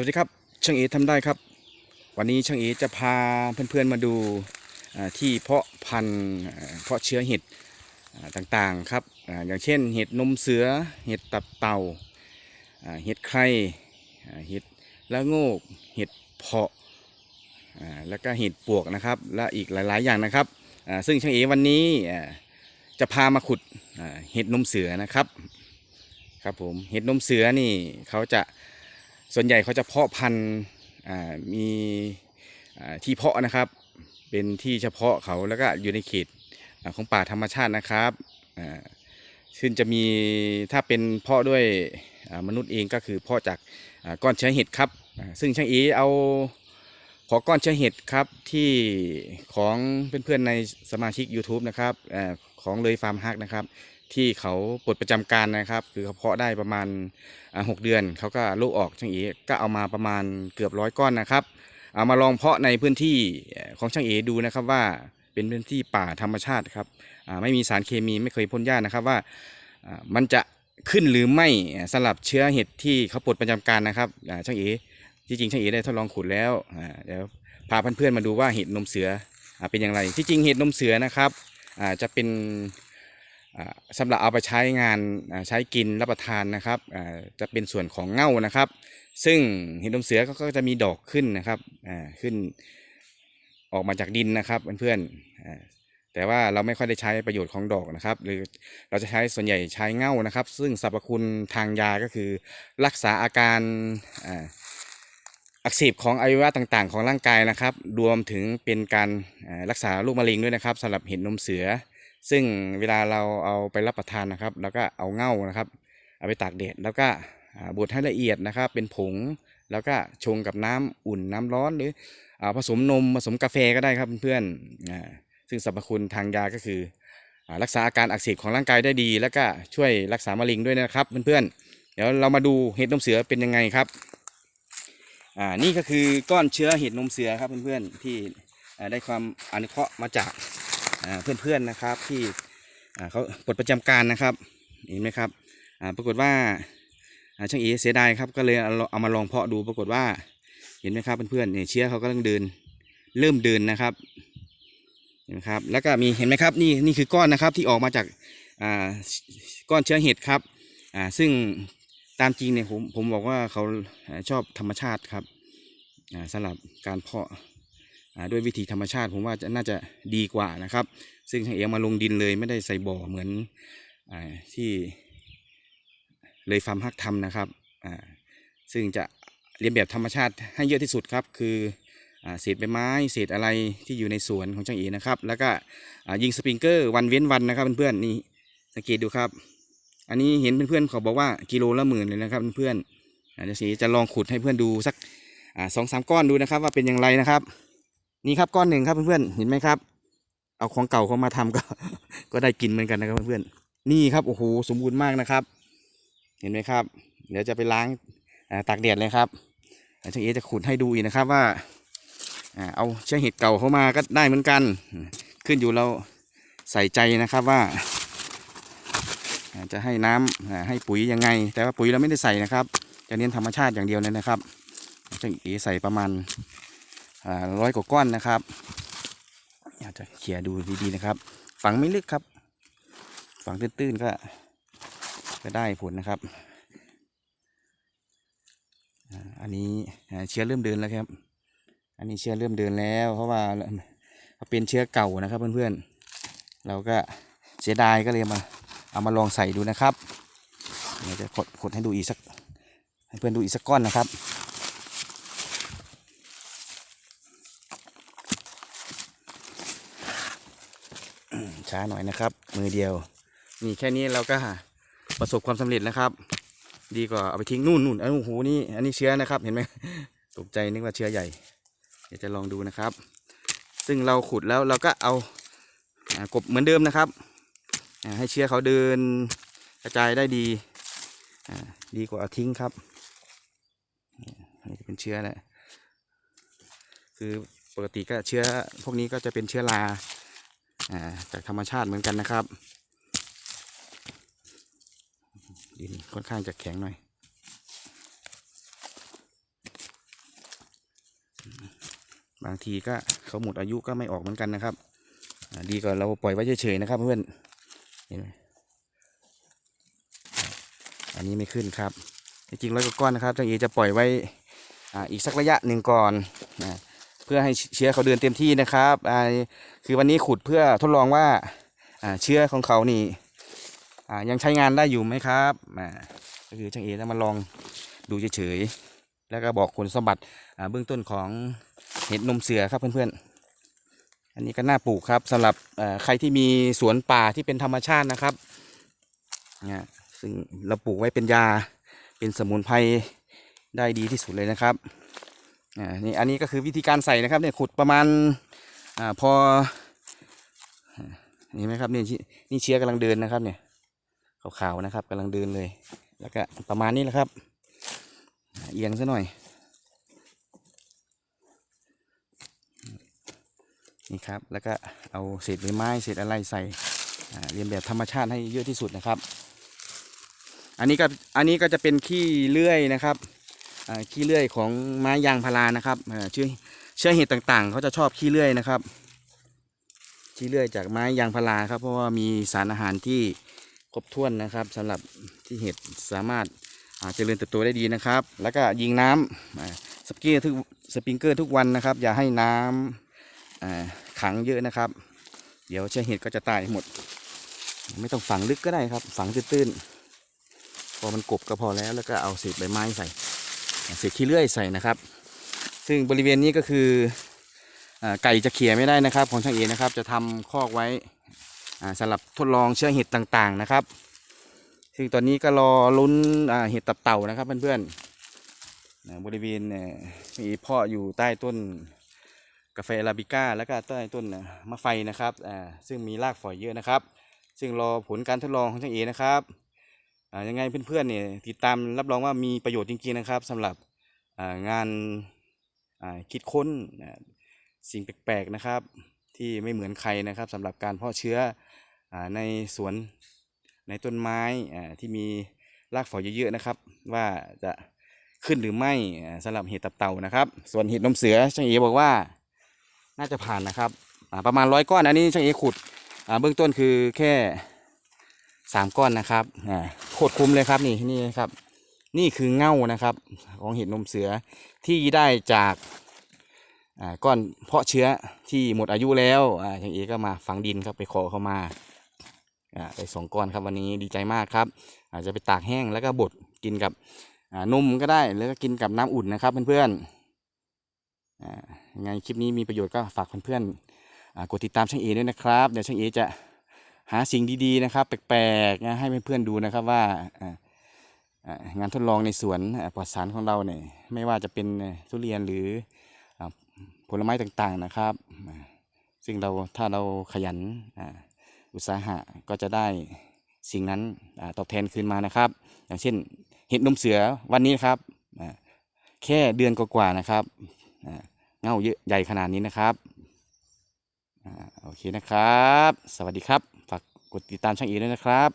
วัสดีครับช่างเอทำได้ครับ วันนี้ช่างเอจะพาเพื่อนๆมาดูที่เพาะพันธุ์เพาะเชื้อเห็ดต่างๆครับออย่างเช่น เห็ดนมเสือเห็ดตับเต่าเห็ดไข่เห็ดละโงกเห็ดเพาะแล้วก็เห็ดปวกนะครับ และอีกหลายๆอย่างนะครับ ซึ่งช่างเอวันนี้จะพามาขุดเห็ดนมเสือนะครับครับผมเห็ดนมเสือนี่เขาจะ ส่วนใหญ่เขาจะเพาะพันธุ์มีที่เพาะนะครับ เป็นที่เฉพาะเขาแล้วก็อยู่ในเขตอของป่าธรรมชาตินะครับซึ่งจะมีถ้าเป็นเพาะด้วยมนุษย์เองก็คือเพาะจากก้อนเชื้อเห็ดครับ ซึ่งช่างเอเอาขอก้อนเชื้อเห็ดครับที่ของเพื่อนๆในสมาชิก YouTube นะครับของเลยฟาร์มฮักนะครับ ที่เขาปลดประจำการนะครับ คือเขาเพาะได้ประมาณหกเดือน เขาก็ลูกออกช่างเอก็เอามาประมาณเกือบร้อยก้อนนะครับ เอามาลองเพาะในพื้นที่ของช่างเอดูนะครับว่าเป็นพื้นที่ป่าธรรมชาติครับไม่มีสารเคมีไม่เคยพ่นยานะครับว่ามันจะขึ้นหรือไม่อ่าสำหรับเชื้อเห็ดที่เขาปลดประจำการนะครับช่างเอที่จริงช่างเอได้ทดลองขุดแล้วเดี๋ยวพาเพื่อนๆมาดูว่าเห็ดนมเสืออเป็นอย่างไรที่จริงเห็ดนมเสือนะครับจะเป็น สำหรับเอาไปใช้งานใช้กินรับประทานนะครับจะเป็นส่วนของเง่านะครับ ซึ่งเห็ดนมเสือก็จะมีดอกขึ้นนะครับขึ้นออกมาจากดินนะครับเพื่อนๆแต่ว่าเราไม่ค่อยได้ใช้ประโยชน์ของดอกนะครับ หรือเราจะใช้ส่วนใหญ่ใช้เง่านะครับ ซึ่งสรรพคุณทางยาก็คือ รักษาอาการอักเสบของอวัยวะต่างๆ ของร่างกายนะครับ รวมถึงเป็นการรักษาโรคมะเร็งด้วยนะครับสำหรับเห็ดนมเสือ ซึ่งเวลาเราเอาไปรับประทานนะครับ แล้วก็เอาเง่านะครับ เอาไปตากแดดแล้วก็บดให้ละเอียดนะครับ เป็นผงแล้วก็ชงกับน้ำอุ่นน้ำร้อนหรืออาผสมนมผสมกาแฟก็ได้ครับเพื่อนๆซึ่งสรรพคุณทางยาก็คืออรักษาอาการอักเสบของร่างกายได้ดี แล้วก็ช่วยรักษามะเร็งด้วยนะครับเพื่อนๆเดี๋ยวเรามาดูเห็ดนมเสือเป็นยังไงครับอ่านี่ก็คือก้อนเชื้อเห็ดนมเสือครับเพื่อนๆที่ได้ความอนุเคราะห์มาจาก เพื่อนๆนะครับที่เขาปลดประจำการนะครับเห็นไหมครับปรากฏว่าช่างเอเสียดายครับก็เลยเอามาลองเพาะดูปรากฏว่าเห็นไหมครับเพื่อนๆเนี่ยเชื้อเขากำลังเดินเริ่มเดินนะครับเห็นไหมครับแล้วก็มีเห็นไหมครับนี่นี่คือก้อนนะครับที่ออกมาจากก้อนเชื้อเห็ดครับซึ่งตามจริงเนี่ยผมผมบอกว่าเขาชอบธรรมชาติครับอ่าสำหรับการเพาะ ด้วยวิธีธรรมชาติผมว่าจะน่าจะดีกว่านะครับ ซึ่งช่างเอเอามาลงดินเลยไม่ได้ใส่บ่อเหมือนอที่เลยฟาร์มฮักทำนะครับซึ่งจะเรียนแบบธรรมชาติให้เยอะที่สุดครับ คือเศษใบไม้เศษอะไรที่อยู่ในสวนของช่างเอนะครับ แล้วก็ยิงสปริงเกอร์วันเว้นวันนะครับเพื่อนๆนี่สังเกตดูครับ อันนี้เห็นเพื่อนๆเขาบอกว่ากิโลละหมื่นเลยนะครับเพื่อนๆเดี๋ยวสีจะลองขุดให้เพื่อนดูสักสองสามก้อนดูนะครับว่าเป็นอย่างไรนะครับ นี่ครับก้อนหนึ่งครับเพื่อนๆเห็นไหมครับ เอาของเก่าเข้ามาทำก็ ก็ได้กินเหมือนกันนะครับเพื่อนๆนี่ครับโอ้โหสมบูรณ์มากนะครับ เห็นไหมครับ เดี๋ยวจะไปล้างาตากแดดเลยครับช่างเอจะขุดให้ดูอีกนะครับว่าอเอาเชื้อเห็ดเก่าเข้ามาก็ได้เหมือนกัน ขึ้นอยู่เราใส่ใจนะครับว่า จะให้น้ำอ่าให้ปุ๋ยยังไง แต่ว่าปุ๋ยเราไม่ได้ใส่นะครับ จะเน้นธรรมชาติอย่างเดียวเลยนะครับช่างเอใส่ประมาณ ร้อยกว่าก้อนนะครับอยากจะเขี่ยดูดีๆนะครับ ฝังไม่ลึกครับ ฝังตื้นๆก็ก็ได้ผลนะครับ อันนี้เชื้อเริ่มเดินแล้วครับ อันนี้เชื้อเริ่มเดินแล้ว เพราะว่าเป็นเชื้อเก่านะครับเพื่อนๆ เราก็เสียดายก็เลยมาเอามาลองใส่ดูนะครับเดี๋ยวจะกดกดให้ดูอีกสักให้เพื่อนดูอีกสักก้อนนะครับ ช้าหน่อยนะครับ มือเดียว นี่แค่นี้เราก็ประสบความสำเร็จนะครับ ดีกว่าเอาไปทิ้งนู่นนู่นเอ้โอ้โหนี่อันนี้เชื้อนะครับ เห็นไหมตกใจนึกว่าเชื้อใหญ่ เดี๋ยวจะลองดูนะครับ ซึ่งเราขุดแล้วเราก็เอาอากบเหมือนเดิมนะครับ ให้เชื้อเขาเดินกระจายได้ดีดีกว่าเอาทิ้งครับนี่เป็นเชื้อแหละคือปกติก็เชื้อพวกนี้ก็จะเป็นเชื้อรา จากธรรมชาติเหมือนกันนะครับดินค่อนข้างจะแข็งหน่อย บางทีก็เขาหมดอายุก็ไม่ออกเหมือนกันนะครับ ดีกว่าเราปล่อยไว้เฉยๆนะครับเพื่อนเห็นไหมอันนี้ไม่ขึ้นครับ จริงๆร้อยกว่าก้อนนะครับช่างเอจะปล่อยไว้ออีกสักระยะหนึ่งก่อนนะ เพื่อให้เชื้อเขาเดินเต็มที่นะครับคือวันนี้ขุดเพื่อทดลองว่าเชื้อของเขานี่ยังใช้งานได้อยู่ไหมครับก็คือช่างเอจะมาลองดูเฉยๆแล้วก็บอกคุณสมบัติเบื้องต้นของเห็ดนมเสือครับเพื่อนๆ อันนี้ก็น่าปลูกครับสำหรับใครที่มีสวนป่าที่เป็นธรรมชาตินะครับเนี่ยซึ่งเราปลูกไว้เป็นยาเป็นสมุนไพรได้ดีที่สุดเลยนะครับ นี่อันนี้ก็คือวิธีการใส่นะครับเนี่ยขุดประมาณอาพออ่าเห็นไหมครับนี่นี่เชื้อกำลังเดินนะครับเนี่ยขาวๆนะครับกำลังเดินเลย แล้วก็ประมาณนี้แหละครับเอียงซะหน่อยนี่ครับแล้วก็เอาเศษใบไม้เศษอะไรใส่เรียนแบบธรรมชาติให้เยอะที่สุดนะครับ อันนี้ก็อันนี้ก็จะเป็นขี้เลื่อยนะครับ ขี้เลื่อยของไม้ยางพารานะครับเชื้อเชื้อเห็ดต่างๆ เขาจะชอบขี้เลื่อยนะครับ ขี้เลื่อยจากไม้ยางพาราครับเพราะว่ามีสารอาหารที่ครบถ้วนนะครับสำหรับที่เห็ดสามารถเจริญเติบโตได้ดีนะครับ แล้วก็ยิงน้ำอ่าสปริงเกอร์ทุกสปริงเกอร์ทุกวันนะครับ อย่าให้น้ำอ่าขังเยอะนะครับ เดี๋ยวเชื้อเห็ดก็จะตายหมด ไม่ต้องฝังลึกก็ได้ครับ ฝังตื้นๆพอมันกบก็พอแล้วแล้วก็เอาเศษใบไม้ใส่ เศษขี้เลื่อยใส่นะครับ ซึ่งบริเวณนี้ก็คืออไก่จะเขี่ยไม่ได้นะครับ ของช่างเอนะครับ จะทำคอกไว้อ่าสำหรับทดลองเชื้อเห็ดต่างๆนะครับ ซึ่งตอนนี้ก็รอลุ้นเห็ดตับเต่านะครับเพื่อนๆบริเวณมีพ่ออยู่ใต้ต้นกาแฟอาราบิก้าแล้วก็ใต้ต้นมะไฟนะครับซึ่งมีรากฝอยเยอะนะครับ ซึ่งรอผลการทดลองของช่างเอนะครับ ยังไงเพื่อนๆเนี่ยติดตามรับรองว่ามีประโยชน์จริงๆนะครับสำหรับงานคิดค้นสิ่งแปลกๆนะครับ ที่ไม่เหมือนใครนะครับสำหรับการเพาะเชื้ออในสวนในต้นไม้ที่มีรากฝอยเยอะๆนะครับ ว่าจะขึ้นหรือไม่อ่าสำหรับเห็ดตับเต่านะครับ ส่วนเห็ดนมเสือช่างเอบอกว่าน่าจะผ่านนะครับประมาณร้อยก้อนอันนี้ช่างเอขุดเบื้องต้นคือแค่สามก้อนนะครับอ่า โคตรคุ้มเลยครับนี่นี่ครับ นี่คือเง่านะครับ ของเห็ดนมเสือที่ได้จากาก้อนเพาะเชื้อที่หมดอายุแล้วอ่าช่างเอก็มาฝังดินครับไปขอเข้ามาอ่าไปสองก้อนครับวันนี้ดีใจมากครับ อาจจะไปตากแห้งแล้วก็บดกินกับนมก็ได้แล้วก็กินกับน้ำอุ่นนะครับเพื่อนๆอ่ายังไงคลิปนี้มีประโยชน์ก็ฝากเพื่อนๆกดติดตามช่างเอด้วยนะครับ เดี๋ยวช่างเอจะ หาสิ่งดีๆนะครับ แปลกๆนะให้เพื่อนๆดูนะครับว่างานทดลองในสวนปลอดสารของเราเนี่ยไม่ว่าจะเป็นทุเรียนหรืออผลไม้ต่างๆนะครับ ซึ่งเราถ้าเราขยันอุตสาหะก็จะได้สิ่งนั้นอตอบแทนคืนมานะครับ อย่างเช่นเห็ดนมเสือวันนี้นครับแค่เดือนกว่าๆนะครับเง่าเยอะใหญ่ขนาดนี้นะครับอโอเคนะครับ สวัสดีครับ กดติดตามช่างอีด้วยนะครับ